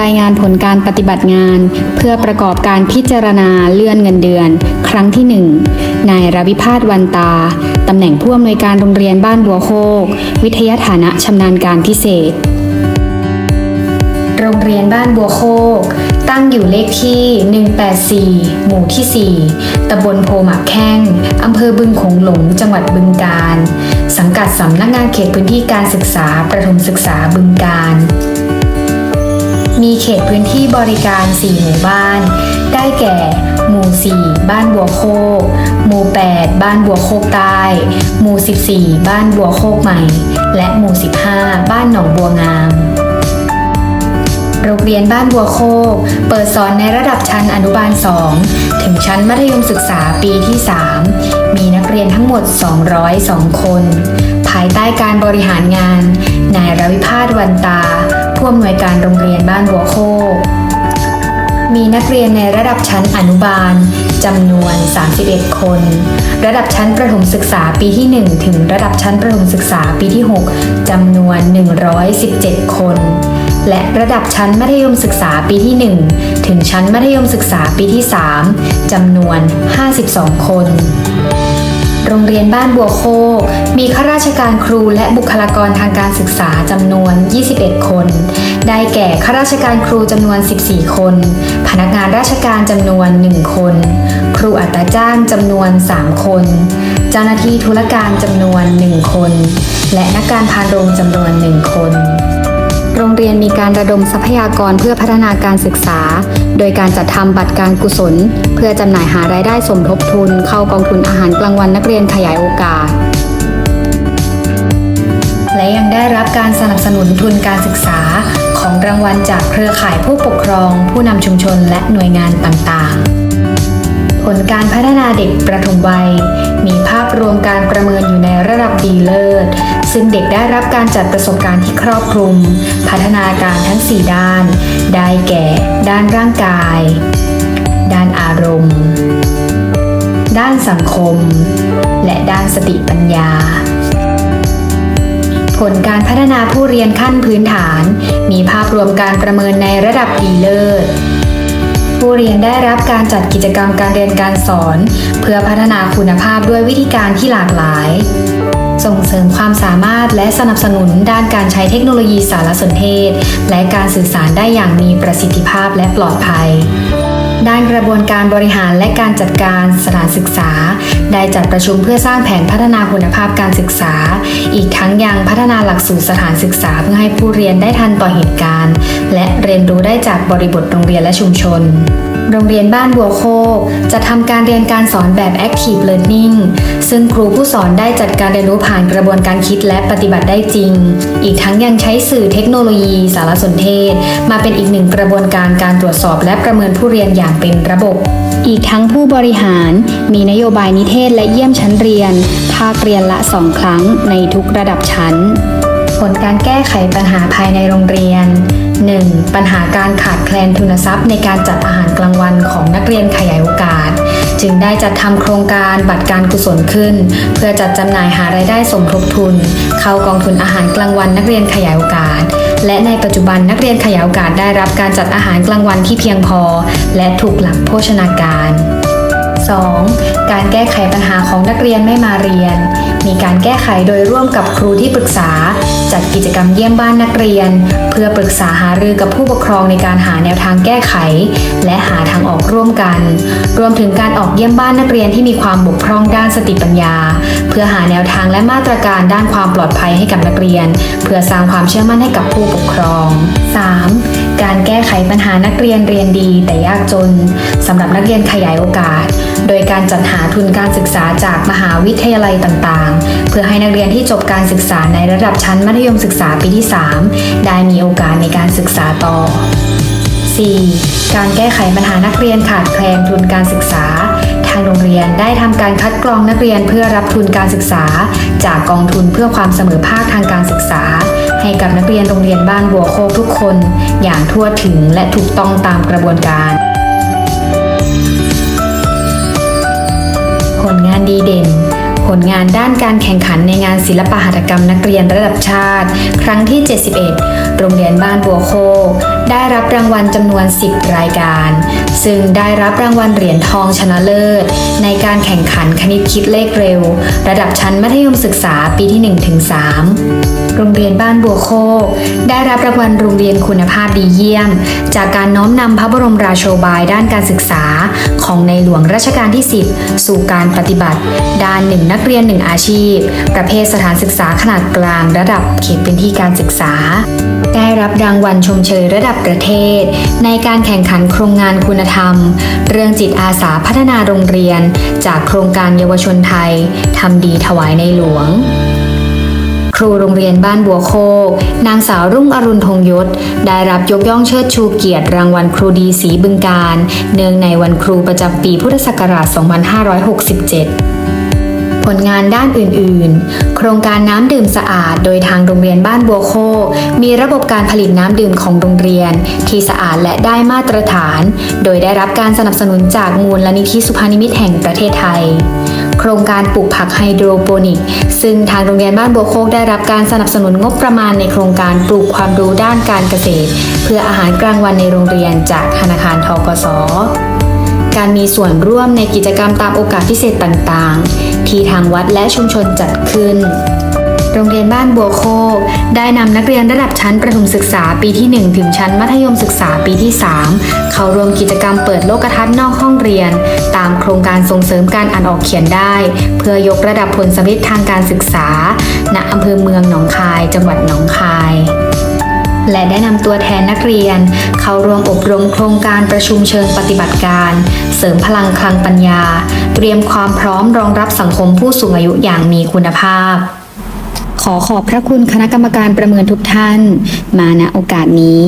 รายงานผลการปฏิบัติงาน เพื่อประกอบการพิจารณาเลื่อนเงินเดือน ครั้งที่ 1 นายรวิพาสวันตา ตำแหน่งผู้อำนวยการโรงเรียนบ้านบัวโคก วิทยาฐานะชำนาญการพิเศษ โรงเรียนบ้านบัวโคก ตั้งอยู่เลขที่ 184 หมู่ที่ 4 ตำบลโพหมักแข้ง อำเภอบึงโขงหลง จังหวัดบึงกาฬ สังกัดสำนักงานเขตพื้นที่การศึกษาประถมศึกษาบึงกาฬ มีเขตพื้นที่บริการ 4 หมู่บ้าน ได้แก่ หมู่ 4 บ้านบัวโคก หมู่ 8 บ้านบัวโคกใต้ หมู่ 14 บ้านบัวโคกใหม่ และหมู่ 15 บ้านหนองบัวงามโรงเรียนบ้านบัวโคก เปิดสอนในระดับชั้นอนุบาล 2 ถึงชั้นมัธยมศึกษาปีที่ 3 มีนักเรียนทั้งหมด 202 คน ภายใต้การบริหารงาน นายรวิพาสวันตา ผู้อำนวยการโรงเรียนบ้านบัวโคกมีนักเรียนในระดับชั้นอนุบาลจำนวน 31 คน ระดับชั้นประถมศึกษาปีที่ 1 ถึงระดับชั้นประถมศึกษาปีที่ 6จำนวน 117 คน และระดับชั้นมัธยมศึกษาปีที่ 1 ถึงชั้นมัธยมศึกษาปีที่ 3จำนวน 52 คน โรงเรียนบ้านบัวโคก มีข้าราชการครูและบุคลากรทางการศึกษาจำนวน 21 คน ได้แก่ข้าราชการครูจำนวน 14 คน พนักงานราชการจำนวน 1 คน ครูอัตราจ้างจำนวน 3 คน เจ้าหน้าที่ธุรการจำนวน 1 คน และนักการพานโรงจำนวน 1 คน รงเรียนมีการระดมทรัพยากรเพื่อพัฒนาการศึกษา โดยการจัดทำบัตรการกุศล เพื่อจำหน่ายหารายได้สมทบทุน เข้ากองทุนอาหารกลางวันนักเรียนขยายโอกาส และยังได้รับการสนับสนุนทุนการศึกษา ของรางวัลจากเครือข่ายผู้ปกครอง ผู้นำชุมชนและหน่วยงานต่างๆ ผลการพัฒนาเด็กประถมวัย มีภาพรวมการประเมินอยู่ในระดับดีเลิศ ซึ่งเด็กได้รับการจัดประสบการณ์ที่ครอบคลุม พัฒนาการทั้ง 4 ด้าน ได้แก่ ด้านร่างกาย ด้านอารมณ์ ด้านสังคม และด้านสติปัญญา ผลการพัฒนาผู้เรียนขั้นพื้นฐาน มีภาพรวมการประเมินในระดับดีเลิศผู้เรียนได้รับการจัดกิจกรรมการเรียนการสอน เพื่อพัฒนาคุณภาพด้วยวิธีการที่หลากหลาย ส่งเสริมความสามารถและสนับสนุนด้านการใช้เทคโนโลยีสารสนเทศ และการสื่อสารได้อย่างมีประสิทธิภาพและปลอดภัยด้านกระบวนการบริหารและการจัดการสถานศึกษา ได้จัดประชุมเพื่อสร้างแผนพัฒนาคุณภาพการศึกษา อีกทั้งยังพัฒนาหลักสูตรสถานศึกษาเพื่อให้ผู้เรียนได้ทันต่อเหตุการณ์ และเรียนรู้ได้จากบริบทโรงเรียนและชุมชน โรงเรียนบ้านบัวโคกจะทำการเรียนการสอนแบบ Active Learning ซึ่งครูผู้สอนได้จัดการเรียนรู้ผ่านกระบวนการคิดและปฏิบัติได้จริง อีกทั้งยังใช้สื่อเทคโนโลยีสารสนเทศ มาเป็นอีกหนึ่งกระบวนการการตรวจสอบและประเมินผู้เรียนอย่างเป็นระบบ อีกทั้งผู้บริหาร มีนโยบายนิเทศและเยี่ยมชั้นเรียน ภาคเรียนละสองครั้งในทุกระดับชั้น ผลการแก้ไขปัญหาภายในโรงเรียน 1. ปัญหาการขาดแคลนทุนทรัพย์ในการจัดอาหารกลางวันของนักเรียนขยายโอกาส จึงได้จัดทำโครงการบัตรการกุศลขึ้น เพื่อจัดจำหน่ายหารายได้สมทบทุน เข้ากองทุนอาหารกลางวันนักเรียนขยายโอกาส และในปัจจุบันนักเรียนขยายโอกาสได้รับการจัดอาหารกลางวันที่เพียงพอ และถูกหลักโภชนาการ 2. การแก้ไขปัญหาของนักเรียนไม่มาเรียน มีการแก้ไขโดยร่วมกับครูที่ปรึกษา จัดกิจกรรมเยี่ยมบ้านนักเรียน เพื่อปรึกษาหารือกับผู้ปกครองในการหาแนวทางแก้ไข และหาทางออกร่วมกัน รวมถึงการออกเยี่ยมบ้านนักเรียนที่มีความบกพร่องด้านสติปัญญา เพื่อหาแนวทางและมาตรการด้านความปลอดภัยให้กับนักเรียน เพื่อสร้างความเชื่อมั่นให้กับผู้ปกครอง 3. การแก้ไขปัญหานักเรียนเรียนดีแต่ยากจนสำหรับนักเรียนขยายโอกาสโดยการจัดหาทุนการศึกษาจากมหาวิทยาลัยต่างๆ เพื่อให้นักเรียนที่จบการศึกษาในระดับชั้นมัธยมศึกษาปีที่ 3 ได้มีโอกาสในการศึกษาต่อ 4. การแก้ไขปัญหานักเรียนขาดแคลนทุนการศึกษา ทางโรงเรียนได้ทำการคัดกรองนักเรียนเพื่อรับทุนการศึกษา จากกองทุนเพื่อความเสมอภาคทางการศึกษา ให้กับนักเรียนโรงเรียนบ้านบัวโคกทุกคน อย่างทั่วถึงและถูกต้องตามกระบวนการ ลงานด้านการแข่งขันในงานศิลปหัตถกรรมนักเรียนระดับชาติ ครั้งที่ 71 โรงเรียนบ้านบัวโค ได้รับรางวัลจำนวน 10 รายการ ซึ่งได้รับรางวัลเหรียญทองชนะเลิศ ในการแข่งขันคณิตคิดเลขเร็ว ระดับชั้นมัธยมศึกษาปีที่ 1-3 โรงเรียนบ้านบัวโคกได้รับรางวัลโรงเรียนคุณภาพดีเยี่ยม จากการน้อมนำพระบรมราโชบายด้านการศึกษา ของในหลวงรัชกาลที่ 10 สู่การปฏิบัติ ด้านหนึ่งนักเรียนหนึ่งอาชีพ ประเภทสถานศึกษาขนาดกลาง ระดับเขตพื้นที่การศึกษา ได้รับรางวัลชมเชยระดับประเทศ ในการแข่งขันโครงงานคุณธรรม เรื่องจิตอาสาพัฒนาโรงเรียน จากโครงการเยาวชนไทยทำดีถวายในหลวงครูโรงเรียนบ้านบัวโคก นางสาวรุ่งอรุณธงยศ ได้รับยกย่องเชิดชูเกียรติรางวัลครูดีสีบึงการ เนื่องในวันครูประจำปีพุทธศักราช 2567 ผลงานด้านอื่นๆ โครงการน้ำดื่มสะอาด โดยทางโรงเรียนบ้านบัวโค มีระบบการผลิตน้ำดื่มของโรงเรียน ที่สะอาดและได้มาตรฐาน โดยได้รับการสนับสนุนจากมูลนิธิสุพานิมิตแห่งประเทศไทย โครงการปลูกผักไฮโดรโปนิก ซึ่งทางโรงเรียนบ้านบัวโคกได้รับการสนับสนุนงบประมาณในโครงการปลูกความรู้ด้านการเกษตร เพื่ออาหารกลางวันในโรงเรียนจากธนาคารทกส การมีส่วนร่วมในกิจกรรมตามโอกาสพิเศษต่างๆ ที่ทางวัดและชุมชนจัดขึ้น โรงเรียนบ้านบัวโคก ได้นำนักเรียนระดับชั้นประถมศึกษาปีที่ 1 ถึงชั้นมัธยมศึกษาปีที่ 3 เข้าร่วมกิจกรรมเปิดโลกทัศน์นอกห้องเรียน ตามโครงการส่งเสริมการอ่านออกเขียนได้ เพื่อยกระดับผลสำเร็จทางการศึกษา ณอำเภอเมืองหนองคาย จังหวัดหนองคาย และได้นำตัวแทนนักเรียน เข้าร่วมอบรมโครงการประชุมเชิงปฏิบัติการ เสริมพลังคลังปัญญา เตรียมความพร้อมรองรับสังคมผู้สูงอายุอย่างมีคุณภาพ ขอขอบพระคุณคณะกรรมการประเมินทุกท่าน มาณโอกาสนี้